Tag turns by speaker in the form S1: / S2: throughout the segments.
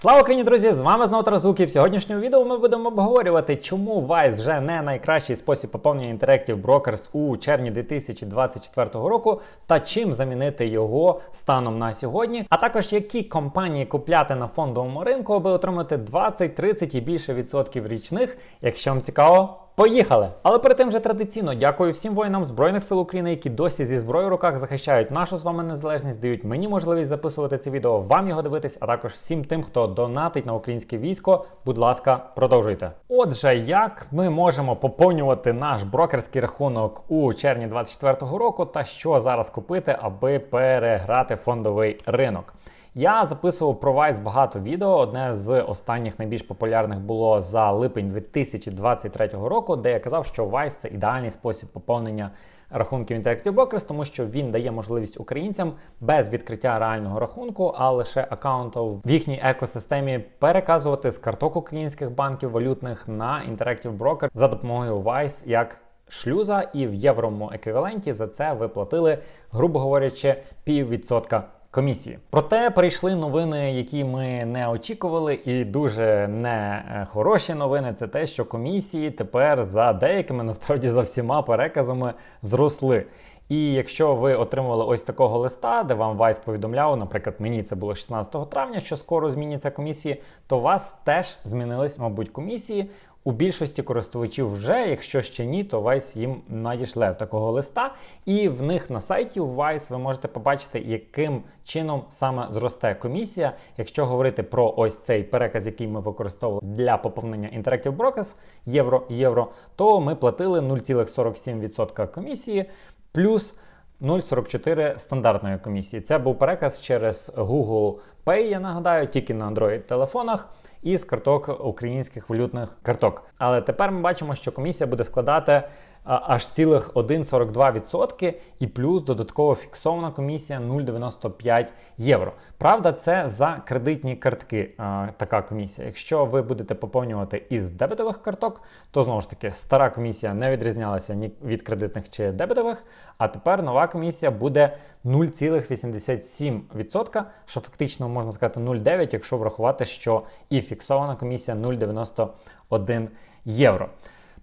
S1: Слава Україні, друзі! З вами знову Тарас і В сьогоднішньому відео ми будемо обговорювати, чому Вайс вже не найкращий спосіб поповнення інтерактів Brokers у червні 2024 року, та чим замінити його станом на сьогодні, а також які компанії купляти на фондовому ринку, аби отримати 20, 30 і більше відсотків річних. Якщо вам цікаво. Поїхали! Але перед тим вже традиційно дякую всім воїнам Збройних сил України, які досі зі зброєю в руках захищають нашу з вами незалежність, дають мені можливість записувати це відео, вам його дивитись, а також всім тим, хто донатить на українське військо. Будь ласка, продовжуйте. Отже, як ми можемо поповнювати наш брокерський рахунок у червні 2024 року, та що зараз купити, аби переграти фондовий ринок? Я записував про Vice багато відео. Одне з останніх найбільш популярних було за липень 2023 року, де я казав, що Vice – це ідеальний спосіб поповнення рахунків Interactive Brokers, тому що він дає можливість українцям без відкриття реального рахунку, а лише аккаунту в їхній екосистемі переказувати з карток українських банків валютних на Interactive Broker за допомогою Vice як шлюза, і в єврому еквіваленті за це ви платили, грубо говорячи, піввідсотка комісії. Проте прийшли новини, які ми не очікували, і дуже не е, хороші новини. Це те, що комісії тепер за деякими, насправді за всіма переказами зросли. І якщо ви отримували ось такого листа, де вам Вайс повідомляв, наприклад, мені це було 16 травня, що скоро зміняться комісії, то у вас теж змінились, мабуть, комісії. У більшості користувачів вже, якщо ще ні, то Vice їм надішле такого листа, і в них на сайті у Vice ви можете побачити, яким чином саме зросте комісія. Якщо говорити про ось цей переказ, який ми використовували для поповнення Interactive Brokers євро-євро, то ми платили 0,47% комісії плюс 0,44 стандартної комісії. Це був переказ через Google Pay, я нагадаю, тільки на Android-телефонах із карток українських валютних карток. Але тепер ми бачимо, що комісія буде складати аж цілих 1,42% і плюс додатково фіксована комісія 0,95 євро. Правда, це за кредитні картки а, така комісія. Якщо ви будете поповнювати із дебетових карток, то знову ж таки стара комісія не відрізнялася ні від кредитних чи дебетових, а тепер нова комісія буде 0,87%, що фактично можна сказати 0,9, якщо врахувати, що і фіксована комісія 0,91 євро.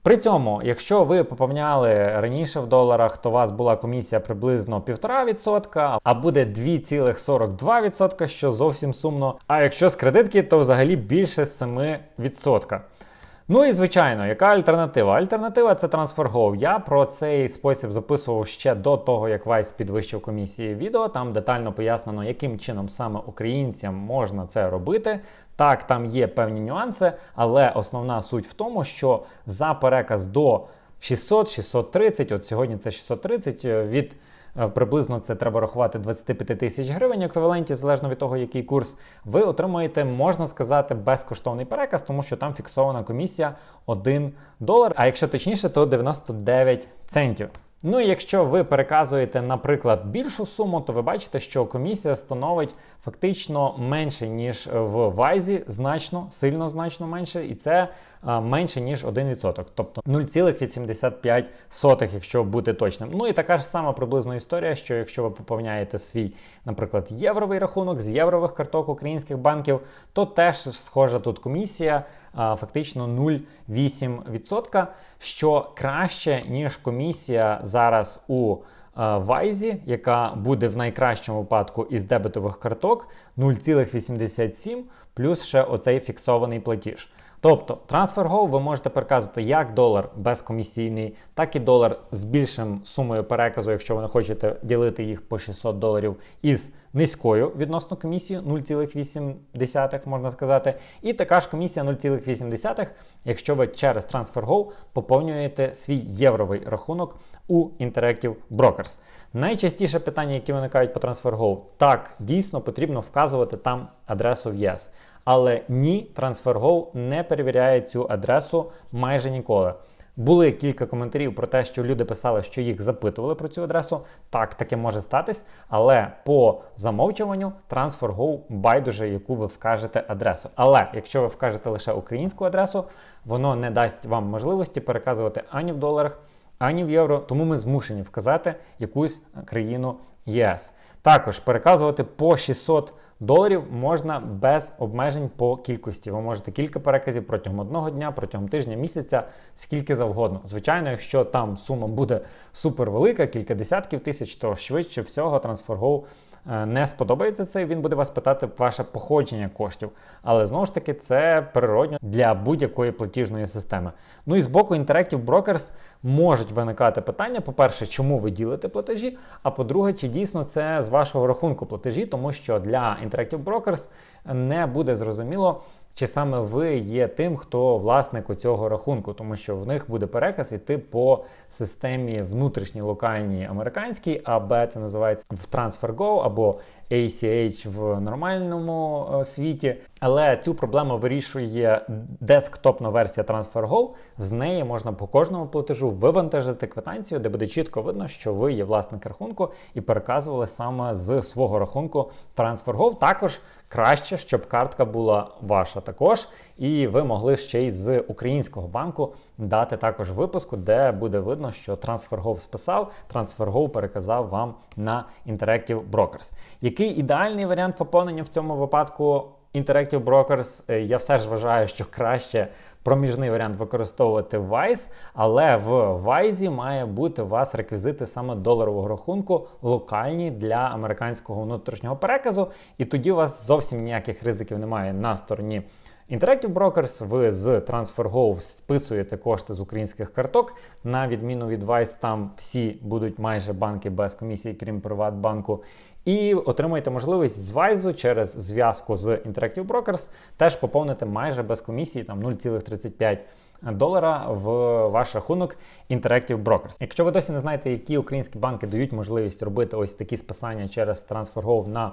S1: При цьому, якщо ви поповняли раніше в доларах, то у вас була комісія приблизно 1,5%, а буде 2,42%, що зовсім сумно. А якщо з кредитки, то взагалі більше 7%. Ну і звичайно, яка альтернатива? Альтернатива це TransferGo. Я про цей спосіб записував ще до того, як Vice підвищив комісії відео. Там детально пояснено, яким чином саме українцям можна це робити. Так, там є певні нюанси, але основна суть в тому, що за переказ до 600-630, от сьогодні це 630 від. Е, приблизно це треба рахувати 25 тисяч гривень еквіваленті, залежно від того, який курс, ви отримуєте, можна сказати, безкоштовний переказ, тому що там фіксована комісія 1 долар. А якщо точніше, то 99 центів. Ну і якщо ви переказуєте, наприклад, більшу суму, то ви бачите, що комісія становить фактично менше, ніж в Вайзі, значно, сильно значно менше, і це менше, ніж 1%, тобто 0,85, якщо бути точним. Ну і така ж сама приблизно історія, що якщо ви поповняєте свій, наприклад, євровий рахунок з єврових карток українських банків, то теж схожа тут комісія, фактично 0,8%, що краще, ніж комісія зараз у Вайзі, яка буде в найкращому випадку із дебетових карток 0,87 плюс ще оцей фіксований платіж. Тобто TransferGo ви можете переказувати як долар безкомісійний, так і долар з більшим сумою переказу, якщо ви не хочете ділити їх по 600 доларів із низькою відносно комісією 0,8 можна сказати. І така ж комісія 0,8, якщо ви через TransferGo поповнюєте свій євровий рахунок у Interactive Brokers. Найчастіше питання, які виникають по TransferGo, так, дійсно потрібно вказувати там адресу в ЄС. Але ні, TransferGo не перевіряє цю адресу майже ніколи. Були кілька коментарів про те, що люди писали, що їх запитували про цю адресу. Так, таке може статись, але по замовчуванню TransferGo байдуже, яку ви вкажете адресу. Але якщо ви вкажете лише українську адресу, воно не дасть вам можливості переказувати ані в доларах, ані в євро, тому ми змушені вказати якусь країну ЄС. Також переказувати по 600 доларів можна без обмежень по кількості. Ви можете кілька переказів протягом одного дня, протягом тижня, місяця, скільки завгодно. Звичайно, якщо там сума буде супер велика, кілька десятків тисяч, то швидше всього Е, не сподобається це, він буде вас питати ваше походження коштів. Але знову ж таки, це природньо для будь-якої платіжної системи. Ну і з боку Interactive Brokers можуть виникати питання: по-перше, чому ви ділите платежі? А по-друге, чи дійсно це з вашого рахунку платежі, тому що для Interactive Brokers не буде зрозуміло. Чи саме ви є тим, хто власник у цього рахунку, тому що в них буде переказ іти по системі внутрішній локальній американській, АБ це називається в TransferGo або ACH в нормальному е, світі. Але цю проблему вирішує десктопна версія TransferGo. З неї можна по кожному платежу вивантажити квитанцію, де буде чітко видно, що ви є власник рахунку і переказували саме з свого рахунку TransferGo. Також краще, щоб картка була ваша також, і ви могли ще й з українського банку дати також випуску, де буде видно, що TransferGo списав, TransferGo переказав вам на Interactive Brokers. Який ідеальний варіант поповнення в цьому випадку? Interactive Brokers, е, я все ж вважаю, що краще проміжний варіант використовувати Wise, але в Wise має бути у вас реквізити саме доларового рахунку, локальні для американського внутрішнього переказу. І тоді у вас зовсім ніяких ризиків немає на стороні. Interactive Brokers, ви з TransferGo списуєте кошти з українських карток. На відміну від Vice, там всі будуть майже банки без комісії, крім Приватбанку. І отримаєте можливість з Вайзу через зв'язку з Interactive Brokers теж поповнити майже без комісії там 0,35 долара в ваш рахунок Interactive Brokers. Якщо ви досі не знаєте, які українські банки дають можливість робити ось такі списання через TransferGo на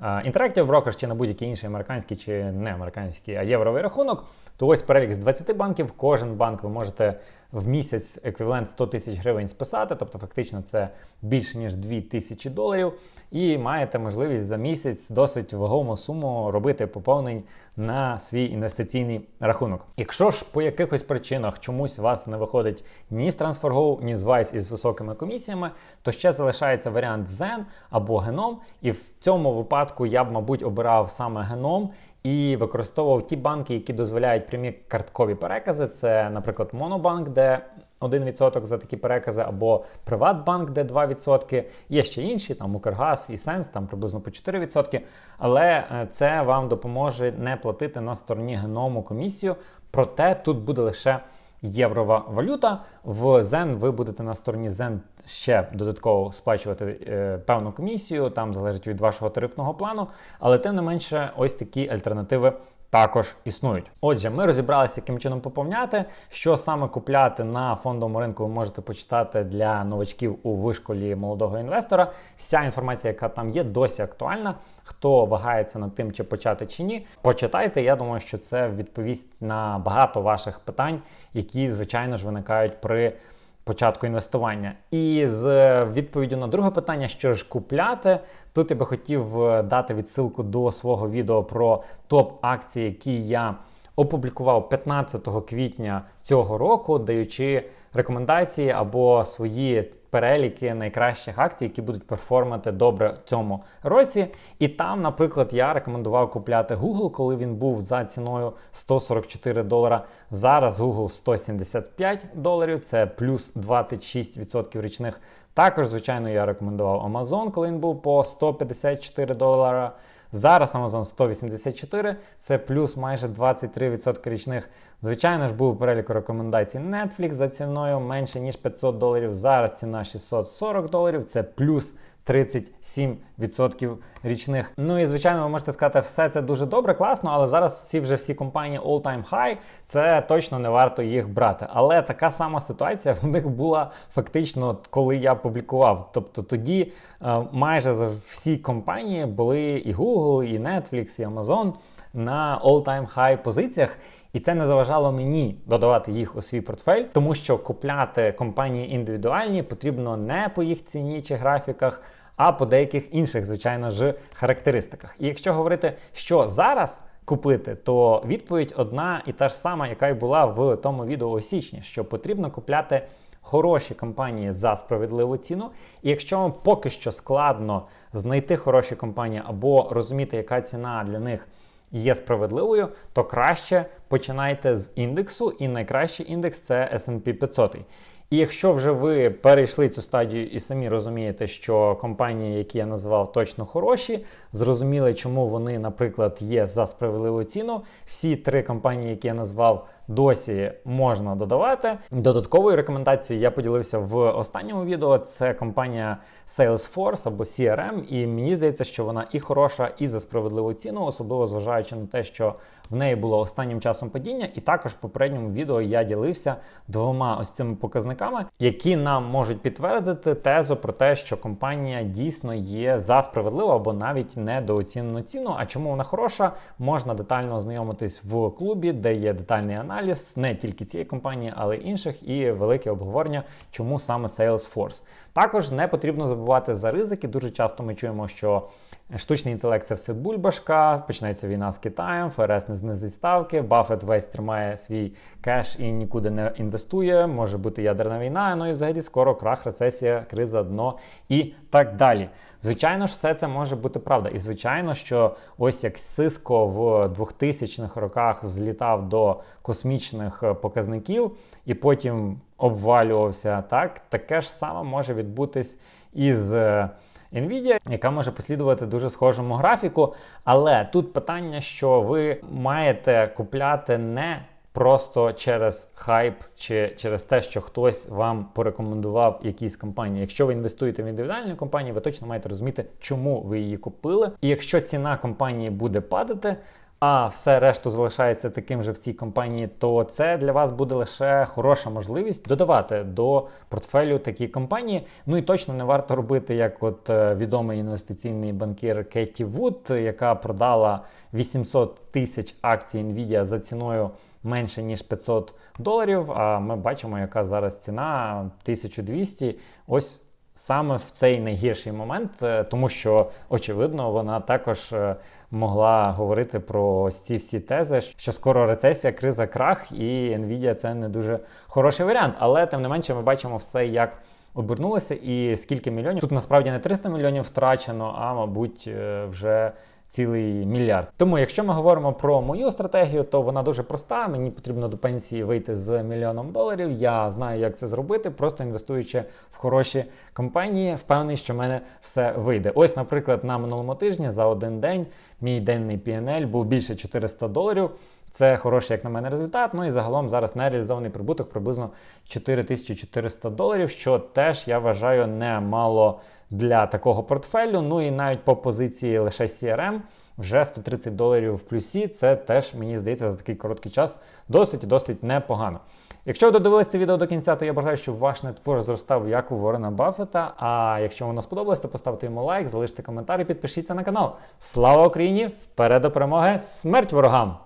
S1: Interactive Brokers чи на будь-який інший американський чи не американський, а євровий рахунок, то ось перелік з 20 банків. Кожен банк ви можете в місяць еквівалент 100 тисяч гривень списати, тобто фактично це більше ніж 2 тисячі доларів. І маєте можливість за місяць досить вагому суму робити поповнень на свій інвестиційний рахунок. Якщо ж по якихось причинах чомусь вас не виходить ні з TransferGo, ні з Vice із високими комісіями, то ще залишається варіант Zen або Genom. І в цьому випадку я б, мабуть, обирав саме Genom і використовував ті банки, які дозволяють прямі карткові перекази. Це, наприклад, Монобанк, де 1% за такі перекази, або Приватбанк, де 2%. Є ще інші, там Укргаз і Сенс, там приблизно по 4%. Але е, це вам допоможе не платити на стороні геному комісію. Проте тут буде лише єврова валюта. В Zen ви будете на стороні Zen ще додатково сплачувати е, певну комісію, там залежить від вашого тарифного плану, але тим не менше, ось такі альтернативи. Також існують. Отже, ми розібралися, яким чином поповняти, що саме купляти на фондовому ринку. Ви можете почитати для новачків у вишколі молодого інвестора. Вся інформація, яка там є, досі актуальна. Хто вагається над тим, чи почати чи ні, почитайте. Я думаю, що це відповість на багато ваших питань, які, звичайно ж, виникають при початку інвестування. І з відповіддю на друге питання, що ж купляти, тут я би хотів е, дати відсилку до свого відео про топ-акції, які я опублікував 15 квітня цього року, даючи рекомендації або свої переліки найкращих акцій, які будуть перформати добре в цьому році. І там, наприклад, я рекомендував купляти Google, коли він був за ціною 144 долара. Зараз Google 175 доларів, це плюс 26% річних. Також, звичайно, я рекомендував Amazon, коли він був по 154 долара. Зараз Amazon 184, це плюс майже 23% річних. Звичайно ж, був перелік рекомендацій Netflix за ціною менше ніж 500 доларів. Зараз ціна 640 доларів, це плюс 37% річних. Ну і звичайно, ви можете сказати, все це дуже добре, класно, але зараз ці вже всі компанії all-time high, це точно не варто їх брати. Але така сама ситуація в них була фактично, коли я публікував. Тобто тоді е, майже за всі компанії були і Google, і Netflix, і Amazon на all-time high позиціях. І це не заважало мені додавати їх у свій портфель, тому що купляти компанії індивідуальні потрібно не по їх ціні чи графіках, а по деяких інших, звичайно ж, характеристиках. І якщо говорити, що зараз купити, то відповідь одна і та ж сама, яка й була в тому відео у січні, що потрібно купляти хороші компанії за справедливу ціну. І якщо вам поки що складно знайти хороші компанії або розуміти, яка ціна для них є справедливою, то краще починайте з індексу, і найкращий індекс це S&P 500. І якщо вже ви перейшли цю стадію і самі розумієте, що компанії, які я назвав, точно хороші, зрозуміли, чому вони, наприклад, є за справедливу ціну. Всі три компанії, які я назвав, досі можна додавати. Додатковою рекомендацією я поділився в останньому відео. Це компанія Salesforce або CRM, і мені здається, що вона і хороша, і за справедливу ціну, особливо зважаючи на те, що в неї було останнім часом падіння. І також в попередньому відео я ділився двома ось цими показниками, які нам можуть підтвердити тезу про те, що компанія дійсно є за справедливу або навіть недооцінену ціну. А чому вона хороша, можна детально ознайомитись в клубі, де є детальний аналіз не тільки цієї компанії, але й інших, і велике обговорення, чому саме Salesforce. Також не потрібно забувати за ризики. Дуже часто ми чуємо, що штучний інтелект це все бульбашка, почнеться війна з Китаєм, ФРС не знизить ставки, Баффет весь тримає свій кеш і нікуди не інвестує. Може бути ядерна війна, ну і взагалі скоро крах, рецесія, криза, дно і так далі. Звичайно ж, все це може бути правда. І звичайно, що ось як Cisco в 2000-х роках злітав до космічних показників і потім обвалювався, так таке ж саме може відбутись із. Nvidia, яка може послідувати дуже схожому графіку, але тут питання, що ви маєте купляти не просто через хайп чи через те, що хтось вам порекомендував якісь компанії. Якщо ви інвестуєте в індивідуальні компанії, ви точно маєте розуміти, чому ви її купили. І якщо ціна компанії буде падати, а все решту залишається таким же в цій компанії, то це для вас буде лише хороша можливість додавати до портфелю такі компанії. Ну і точно не варто робити, як от е, відомий інвестиційний банкір Кетті Вуд, яка продала 800 тисяч акцій Nvidia за ціною. Менше ніж 500 доларів. А ми бачимо, яка зараз ціна 1200. Ось саме в цей найгірший момент, е, тому що очевидно вона також е, могла говорити про ці всі тези, що скоро рецесія, криза, крах, і Nvidia це не дуже хороший варіант. Але тим не менше, ми бачимо все як. Обернулося і скільки мільйонів тут насправді не 300 мільйонів втрачено, а мабуть, е, вже цілий мільярд. Тому, якщо ми говоримо про мою стратегію, то вона дуже проста. Мені потрібно до пенсії вийти з мільйоном доларів. Я знаю, як це зробити, просто інвестуючи в хороші компанії, впевнений, що в мене все вийде. Ось, наприклад, на минулому тижні за один день мій денний PNL був більше 400 доларів. Це хороший, як на мене, результат. Ну і загалом зараз нереалізований прибуток приблизно 4400 доларів, що теж я вважаю немало для такого портфелю. Ну і навіть по позиції лише CRM вже 130 доларів в плюсі. Це теж, мені здається, за такий короткий час досить і досить непогано. Якщо ви додивилися це відео до кінця, то я бажаю, щоб ваш нетвор зростав як у Ворона Баффета. А якщо воно сподобалось, то поставте йому лайк, залиште коментар і підпишіться на канал. Слава Україні! Вперед до перемоги! Смерть ворогам!